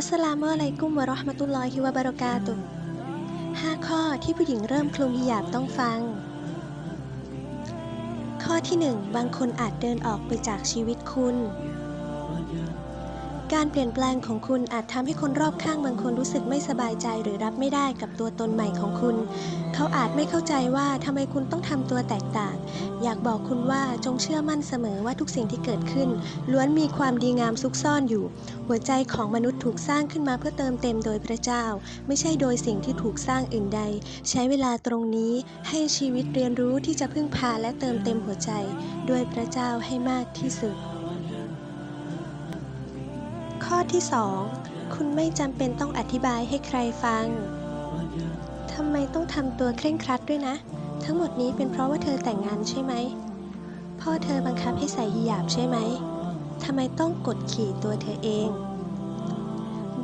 อัสลามุอะลัยกุมวะราะห์มะตุลลอฮิวะบะเราะกาตุห้าข้อที่ผู้หญิงเริ่มคลุมฮิญาบต้องฟัง ข้อที่หนึ่งบางคนอาจเดินออกไปจากชีวิตคุณ การเปลี่ยนแปลงของคุณอาจทำให้คนรอบข้างบางคนรู้สึกไม่สบายใจหรือรับไม่ได้กับตัวตนใหม่ของคุณ เขาอาจไม่เข้าใจว่าทำไมคุณต้องทำตัวแตกต่าง อยากบอกคุณว่าจงเชื่อมั่นเสมอว่าทุกสิ่งที่เกิดขึ้น ล้วนมีความดีงามซุกซ่อนอยู่ หัวใจของมนุษย์ถูกสร้างขึ้นมาเพื่อเติมเต็มโดยพระเจ้า ไม่ใช่โดยสิ่งที่ถูกสร้างอื่นใด ใช้เวลาตรงนี้ให้ชีวิตเรียนรู้ที่จะพึ่งพาและเติมเต็มหัวใจ ด้วยพระเจ้าให้มากที่สุด ข้อที่ 2 คุณไม่จำเป็นต้องอธิบายให้ใครฟัง ทำไมต้องทำตัวเคร่งครัดด้วยนะ ทั้งหมดนี้เป็นเพราะว่าเธอแต่งงานใช่ไหม พ่อเธอบังคับให้ใส่ฮิญาบใช่ไหม ทำไมต้องกดขี่ตัวเธอเอง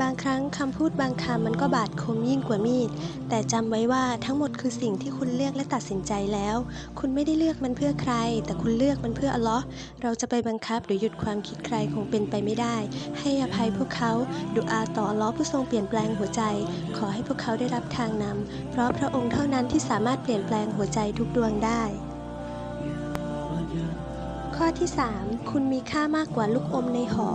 บางครั้งคำพูดบางคำมันก็บาดคมยิ่งกว่ามีด แต่จำไว้ว่าทั้งหมดคือสิ่งที่คุณเลือกและตัดสินใจแล้ว คุณไม่ได้เลือกมันเพื่อใคร แต่คุณเลือกมันเพื่ออัลลอฮ์เราจะไปบังคับหรือหยุดความคิดใครคงเป็นไปไม่ได้ ให้อภัยพวกเขาดุอาต่ออัลลอฮ์ผู้ทรงเปลี่ยนแปลงหัวใจ ขอให้พวกเขาได้รับทางนำเพราะพระองค์เท่านั้นที่สามารถเปลี่ยนแปลงหัวใจทุกดวงได้ ข้อที่ 3 คุณมีค่ามากกว่าลูกอมในห่อ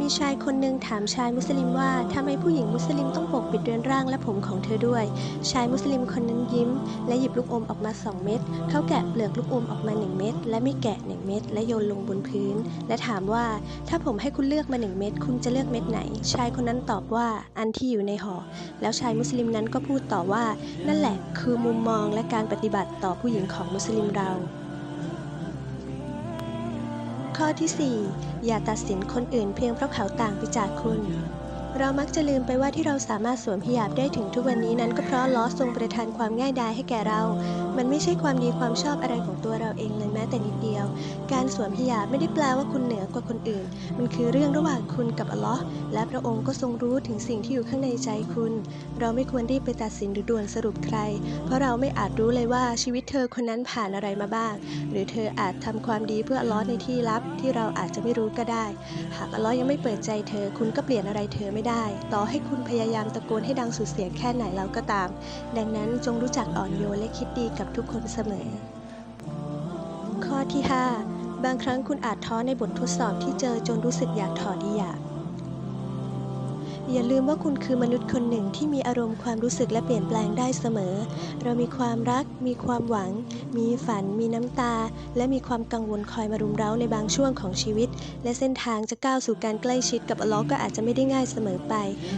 มีชายคนหนึ่งถามชายมุสลิมว่าทำไมผู้หญิงมุสลิมต้องปกปิดเรือนร่างและผมของเธอด้วย ชายมุสลิมคนนั้นยิ้ม และหยิบลูกอมออกมา2เม็ดเขาแกะเปลือกลูกอมออกมา1เม็ดและไม่แกะ1เม็ดและโยนลงบนพื้น และถามว่าถ้าผมให้คุณเลือกมา1เม็ดคุณจะเลือกเม็ดไหน ชายคนนั้นตอบว่าอันที่อยู่ในห่อแล้วชายมุสลิมนั้นก็พูดต่อว่า นั่นแหละคือมุมมองและการปฏิบัติต่อผู้หญิงของมุสลิมเรา ข้อที่ 4 อย่าตัดสินคนอื่นเพียงเพราะเขาต่างไปจากคุณ เรามักจะลืมไปว่าที่เราสามารถสวมฮิญาบได้ถึงทุกวันนี้นั้นก็เพราะล้อทรงประทานความง่ายดายให้แก่เรา มันไม่ใช่ความดีความชอบอะไรของตัวเราเองเลยแม้แต่นิดเดียว การสวมฮิญาบไม่ได้แปลว่าคุณเหนือกว่าคนอื่น มันคือเรื่องระหว่างคุณกับอัลลอฮ์และพระองค์ก็ทรงรู้ถึงสิ่งที่อยู่ข้างในใจคุณ เราไม่ควรรีบไปตัดสินหรือด่วนสรุปใคร เพราะเราไม่อาจรู้เลยว่าชีวิตเธอคนนั้นผ่านอะไรมาบ้าง หรือเธออาจทำความดีเพื่ออัลลอฮ์ในที่ลับ ที่เราอาจจะไม่รู้ก็ได้ หากอัลลอฮ์ยังไม่เปิดใจเธอ คุณก็เปลี่ยนอะไรเธอไม่ได้ ต่อให้คุณพยายามตะโกนให้ดังสุดเสียงแค่ไหนแล้วก็ตาม ดังนั้นจงรู้จักอ่อนโยนและคิดดีกับกับทุกคนเสมอ ข้อที่ 5 บางครั้งคุณอาจท้อในบททดสอบที่เจอจนรู้สึกอยากถอดอีหยาก อย่าลืมว่าคุณคือมนุษย์คนหนึ่งที่มีอารมณ์ความรู้สึกและเปลี่ยนแปลงได้เสมอ เรามีความรัก มีความหวัง มีฝัน มีน้ำตา และมีความกังวลคอยมารุมเร้าในบางช่วงของชีวิต และเส้นทางจะก้าวสู่การใกล้ชิดกับอัลลอฮ์ก็อาจจะไม่ได้ง่ายเสมอไป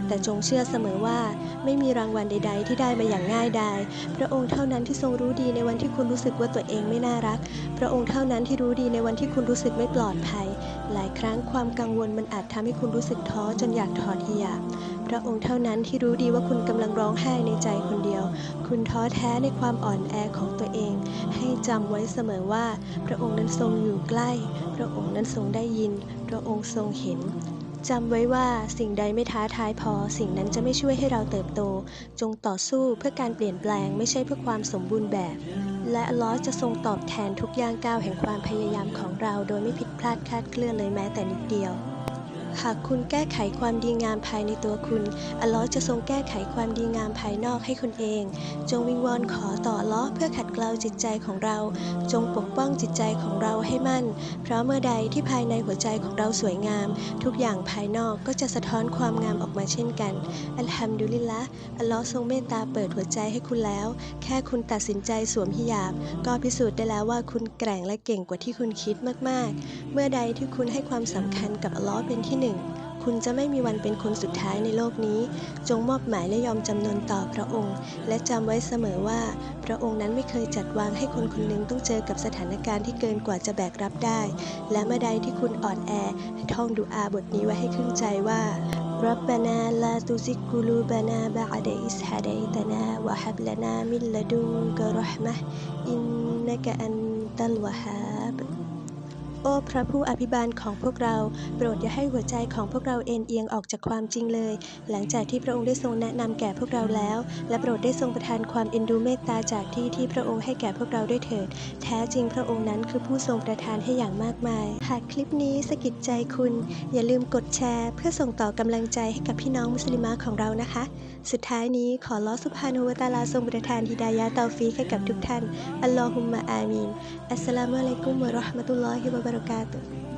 แต่จงเชื่อเสมอว่า ไม่มีรางวัลใด ๆ ที่ได้มาอย่างง่ายดายพระองค์เท่านั้นที่ทรงรู้ดีในวันที่คุณรู้สึกว่าตัวเองไม่น่ารัก พระองค์เท่านั้นที่รู้ดีในวันที่คุณรู้สึกไม่ปลอดภัยหลายครั้งความกังวลมันอาจทำให้คุณรู้สึกท้อจนอยากถอดฮิญาบพระองค์เท่านั้นที่รู้ดีว่าคุณกำลังร้องไห้ในใจคนเดียว คุณท้อแท้ในความอ่อนแอของตัวเอง ให้จำไว้เสมอว่า พระองค์นั้นทรงอยู่ใกล้ พระองค์นั้นทรงได้ยิน พระองค์ทรงเห็น จำไว้ว่าสิ่งใดไม่ท้าทายพอ สิ่งนั้นจะไม่ช่วยให้เราเติบโต จงต่อสู้เพื่อการเปลี่ยนแปลงไม่ใช่เพื่อความสมบูรณ์แบบ และลอสจะทรงตอบแทนทุกย่างก้าวแห่งความพยายามของเรา โดยไม่ผิดพลาดคลาดเคลื่อนเลยแม้แต่นิดเดียว หากคุณแก้ไขความดีงามภายในตัวคุณ อัลเลอฮ์จะทรงแก้ไขความดีงามภายนอกให้คุณเอง จงวิงวอนขอต่ออัลเลอฮ์เพื่อขัดเกลาจิตใจของเรา จงปกป้องจิตใจของเราให้มั่น เพราะเมื่อใดที่ภายในหัวใจของเราสวยงาม ทุกอย่างภายนอกก็จะสะท้อนความงามออกมาเช่นกัน อัลฮัมดุลิลละอัลเลอฮ์ทรงเมตตาเปิดหัวใจให้คุณแล้ว แค่คุณตัดสินใจสวมฮิญาบ ก็พิสูจน์ได้แล้วว่าคุณแกร่งและเก่งกว่าที่คุณคิดมาก ๆ เมื่อใดที่คุณให้ความสำคัญกับอัลเลอฮ์เป็นที่หนคุณจะไม่มีวันเป็นคนสุดท้ายในโลกนี้ จงมอบหมายและยอมจำนนต่อพระองค์ และจำไว้เสมอว่า พระองค์นั้นไม่เคยจัดวางให้คนคนหนึ่งต้องเจอกับสถานการณ์ที่เกินกว่าจะแบกรับได้ และเมื่อใดที่คุณอ่อนแอท่องดูอาบทนี้ไว้ให้ขึ้นใจว่า ربنا لا تزغ قلوبنا بعد إذ هديتنا وهب لنا من لدنك رحمة إنك أنت الوهاب อ้พระผู้อภิบาลของพวกเรา โปรดอย่าให้หัวใจของพวกเราเอ็นเอียงออกจากความจริงเลย หลังจากที่พระองค์ได้ทรงแนะนำแก่พวกเราแล้ว และโปรดได้ทรงประทานความเอ็นดูเมตตาจากที่ที่พระองค์ให้แก่พวกเราด้วยเถิด แท้จริงพระองค์นั้นคือผู้ทรงประทานให้อย่างมากมาย หากคลิปนี้สะกิดใจคุณ อย่าลืมกดแชร์ เพื่อส่งต่อกำลังใจให้กับพี่น้องมุสลิมะของเรานะคะ สุดท้ายนี้ขอลอสุภานุวตาลาทรงประทานฮิดายะห์เตาฟีให้กับทุกท่าน อัลลอฮุมมะอามีน อัสสลามุอะลัยกุมวะราะห์มะตุลลอฮิวะบะ madrugada.